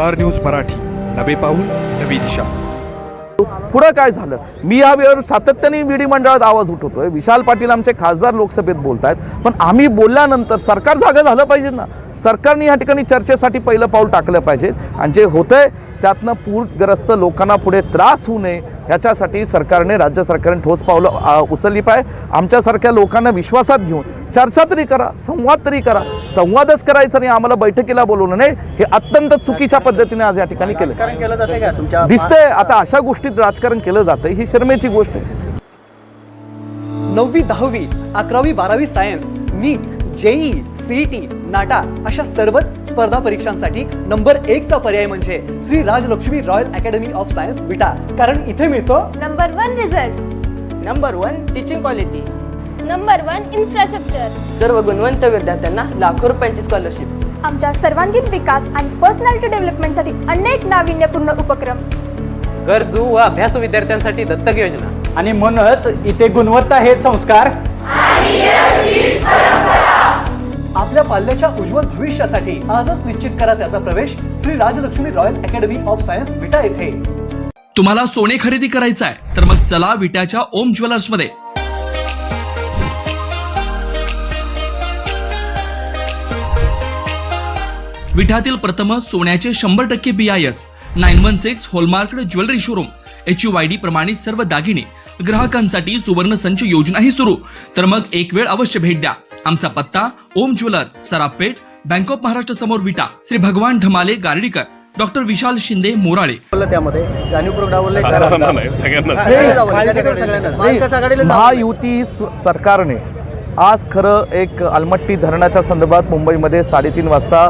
Star news Marathi. नवे पाऊल नवी दिशा. पुढं काय झालं? मी या वेळेवर सातत्याने विधिमंडळात आवाज उठवतोय. विशाल पाटील आमचे खासदार लोकसभेत बोलत आहेत पण आम्ही बोलल्यानंतर सरकार जागा झालं पाहिजे ना? सरकारने या ठिकाणी चर्चेसाठी पहिलं पाऊल टाकलं पाहिजे. आणि जे होतंय त्यातनं पूरग्रस्त लोकांना पुढे त्रास होऊ नये याच्यासाठी सरकारने राज्य सरकारने ठोस पावलं उचलली पाहिजे आमच्यासारख्या लोकांना विश्वासात घेऊन चर्चा तरी करा संवाद तरी करा. संवादच करायचा नाही आम्हाला बैठकीला बोलवलं नाही. हे अत्यंत चुकीच्या पद्धतीने आज या ठिकाणी केलं. राजकारण केलं जाते का? तुमच्या दिसतंय आता अशा गोष्टीत राजकारण केलं जातं ही शर्मेची गोष्ट आहे. नववी दहावी अकरावी बारावी science NEET JEE CET NATA अशा सर्वच स्पर्धा परीक्षांसाठी नंबर एकचा पर्याय म्हणजे Shri Rajlakshmi royal academy of science Vita. कारण इथे मिळतो number one result. Number one teaching quality number one infrastructure सर्व गुणवंत विद्यार्थ्यांना लाखो रुपयांची स्कॉलरशिप आमच्या सर्वांगीण विकास आणि पर्सनॅलिटी डेव्हलपमेंटसाठी अनेक नाविन्यपूर्ण उपक्रम. गरजू व अभ्यासू विद्यार्थ्यांसाठी दत्तक योजना. आणि म्हणूनच इथे गुणवत्ता हे संस्कार. आपल्या पाल्याच्या उज्ज्वल भविष्यासाठी आजच निश्चित करा त्याचा प्रवेश Shri Rajlakshmi royal academy of science Vita येथे. तुम्हाला सोने खरेदी करायचं आहे तर मग चला विट्याच्या ओम ज्वेलर्समध्ये. विठातील प्रथम सोन्याचे शंभर टक्के B I S nine one six hallmark jewellery showroom H U I D प्रमाणित सर्व दागिने ग्राहकांसाठी सुवर्ण संच योजनाही सुरू. तर मग एक वेळ अवश्य भेट द्या. आमचा पत्ता Om jewellers Sarapeth bank of Maharashtra समोर विटा. श्री भगवान ढमाले गार्डीकर. डॉक्टर विशाल शिंदे मोराळे. त्यामध्ये जाणीवपूर्वक डावलले नाही, महायुती सरकारने आज खरं एक अलमट्टी धरणाच्या संदर्भात मुंबईमध्ये साडेतीन वाजता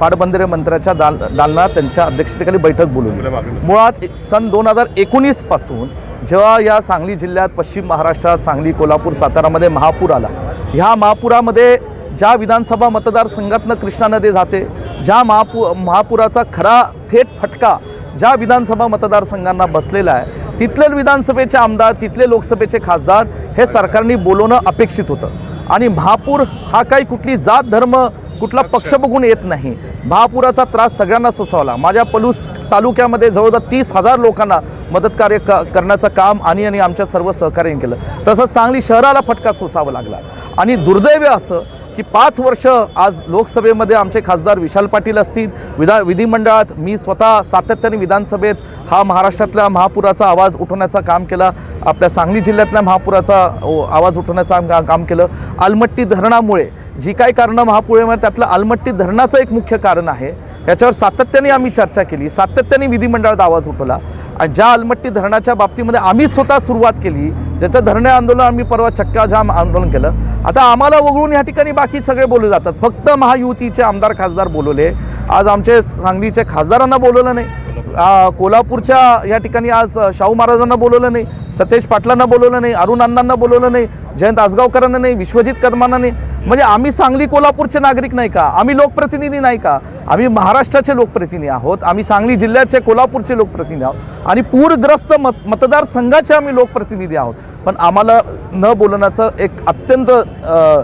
पाटबंधारे मंत्र्याच्या दाल दालनात त्यांच्या अध्यक्षतेखाली बैठक बोलवली. मुळात एक- सन दोन हजार एकोणीसपासून जेव्हा या सांगली जिल्ह्यात पश्चिम महाराष्ट्रात सांगली कोल्हापूर सातारामध्ये महापूर आला ह्या महापुरामध्ये ज्या विधानसभा मतदारसंघातनं कृष्णा नदी जाते ज्या महापु महापुराचा खरा थेट फटका ज्या विधानसभा मतदारसंघांना बसलेला आहे तिथले विधानसभेचे आमदार तिथले लोकसभेचे खासदार हे सरकारने बोलवणं अपेक्षित होतं. आणि महापूर हा काही कुठली जात धर्म कुठला पक्ष बघून येत नाही. महापुराचा त्रास सगळ्यांना सोसावला माझ्या पलूस तालुक्यामध्ये जवळजवळ तीस हजार लोकांना मदत कार्य क करण्याचं काम आणि आणि आमच्या सर्व सहकार्याने केलं. तसंच सांगली शहराला फटका सोसावा लागला. आणि दुर्दैव असं की पाच वर्ष आज लोकसभेमध्ये आमचे खासदार विशाल पाटील असतील. विधा विधिमंडळात मी स्वतः सातत्याने विधानसभेत हा महाराष्ट्रातल्या महापुराचा आवाज उठवण्याचं काम केला. आपल्या सांगली जिल्ह्यातल्या महापुराचा ओ, आवाज उठवण्याचं काम काम केलं. आलमट्टी धरणामुळे जी काही कारणं महापुरामध्ये त्यातलं आलमट्टी धरणाचं एक मुख्य कारण आहे. याच्यावर सातत्याने आम्ही चर्चा केली. सातत्याने विधिमंडळात आवाज उठवला. आणि ज्या अलमट्टी धरणाच्या बाबतीमध्ये आम्ही स्वतः सुरुवात केली ज्याचं धरणे आंदोलन आम्ही परवा चक्काजाम आंदोलन केलं आता आम्हाला वगळून या ठिकाणी बाकी सगळे बोलले जातात. फक्त महायुतीचे आमदार खासदार बोलवले. आज आमचे सांगलीचे खासदारांना बोलवलं नाही. कोल्हापूरच्या या ठिकाणी आज शाहू महाराजांना बोलवलं नाही. सतेज पाटलांना बोलवलं नाही अरुण अण्णांना बोलवलं नाही जयंत आसगावकरांना नाही विश्वजित कदमांना नाही. म्हणजे आम्ही सांगली कोल्हापूरचे नागरिक नाही का? आम्ही लोकप्रतिनिधी नाही का? आम्ही महाराष्ट्राचे लोकप्रतिनिधी आहोत. आम्ही सांगली जिल्ह्याचे कोल्हापूरचे लोकप्रतिनिधी आहोत. आणि पूरग्रस्त मत मतदारसंघाचे आम्ही लोकप्रतिनिधी आहोत. पण आम्हाला न बोलण्याचं एक अत्यंत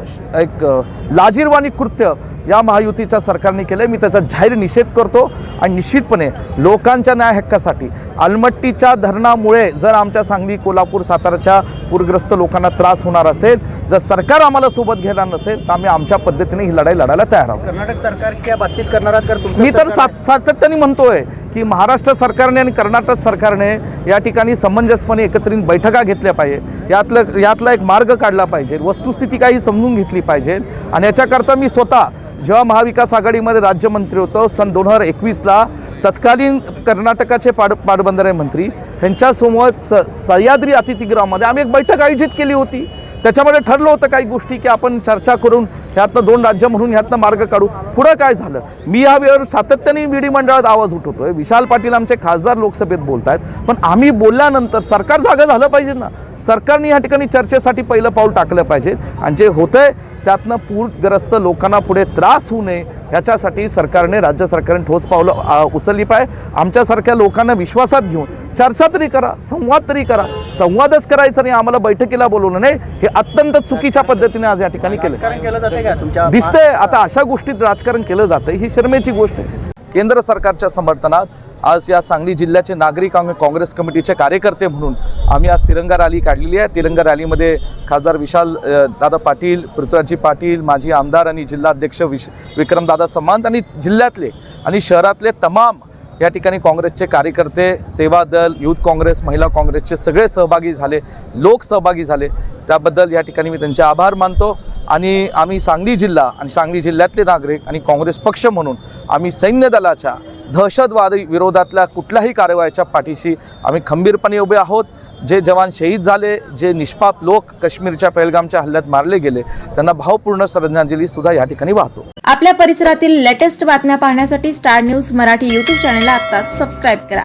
श- एक लाजीरवाणी कृत्य या महायुतीच्या सरकारने केलं मी त्याचा जाहीर निषेध करतो आणि निश्चितपणे लोकांच्या न्याय हक्कासाठी अलमट्टीच्या धरणामुळे जर आमच्या सांगली कोल्हापूर साताराच्या पूरग्रस्त लोकांना त्रास होणार असेल जर सरकार आम्हाला सोबत घेणार नसेल तर आम्ही आमच्या पद्धतीने ही लढाई लढायला तयार आहोत. कर्नाटक सरकारशी काय बातचीत करणार मी तर सातत्याने म्हणतोय की महाराष्ट्र सरकारने आणि कर्नाटक सरकारने या ठिकाणी समंजसपणे एकत्रित बैठका घेतल्या पाहिजे. यातलं यातला एक मार्ग काढला पाहिजे. वस्तुस्थिती काही समजून घेतली पाहिजे. आणि याच्याकरता मी स्वतः जेव्हा महाविकास आघाडीमध्ये राज्यमंत्री होतो सन दोन हजार एकवीसला तत्कालीन कर्नाटकाचे पाड पाटबंधारे मंत्री ह्यांच्यासमोर स सह्याद्री अतिथीगृहामध्ये आम्ही एक बैठक आयोजित केली होती. त्याच्यामध्ये ठरलं होतं काही गोष्टी की आपण चर्चा करून ह्यातनं दोन राज्य म्हणून ह्यातनं मार्ग काढू. पुढं काय झालं? मी या वेळेवर सातत्याने विधिमंडळात आवाज उठवतोय. विशाल पाटील आमचे खासदार लोकसभेत बोलत आहेत पण आम्ही बोलल्यानंतर सरकार जागं झालं पाहिजे ना. सरकारने या ठिकाणी चर्चेसाठी पहिलं पाऊल टाकलं पाहिजे. आणि जे होतंय त्यातनं पूरग्रस्त लोकांना पुढे त्रास होऊ नये याच्यासाठी सरकारने राज्य सरकारने ठोस पावलं उचलली पाहिजे. आमच्यासारख्या लोकांना विश्वासात घेऊन चर्चा तरी करा संवाद तरी करा. संवादच करायचा नाही आम्हाला बैठकीला बोलवलं नाही. हे अत्यंत चुकीच्या पद्धतीने आज या ठिकाणी केलं. दिसतंय आता अशा गोष्टीत राजकारण केलं जातं ही शर्मेची गोष्ट आहे. केंद्र सरकारच्या समर्थनात आज या सांगली जिल्ह्याचे नागरिक आणि काँग्रेस कमिटीचे कार्यकर्ते म्हणून आम्ही आज तिरंगा रॅली काढलेली आहे. तिरंगा रॅलीमध्ये खासदार विशाल दादा पाटील पृथ्वीराजी पाटील माजी आमदार आणि जिल्हाध्यक्ष विश विक्रमदादा समांत आणि जिल्ह्यातले आणि शहरातले तमाम या ठिकाणी काँग्रेसचे कार्यकर्ते सेवा दल युथ काँग्रेस महिला काँग्रेसचे सगळे सहभागी झाले लोक सहभागी झाले. त्याबद्दल या ठिकाणी मी त्यांचे आभार मानतो. आणि आम्ही सांगली जिल्हा आणि सांगली जिल्ह्यातले नागरिक आणि काँग्रेस पक्ष म्हणून आम्ही सैन्य दलाच्या दहशतवादी विरोधातल्या कुठल्याही कारवाईच्या पाठीशी आम्ही खंबीरपणे उभे आहोत. जे जवान शहीद झाले जे निष्पाप लोक काश्मीरच्या पहलगामच्या हल्ल्यात मारले गेले त्यांना भावपूर्ण श्रद्धांजली सुद्धा या ठिकाणी वाहतो. आपल्या परिसरातील लेटेस्ट बातम्या पाहण्यासाठी स्टार न्यूज मराठी युट्यूब चॅनलला आता सबस्क्राईब करा.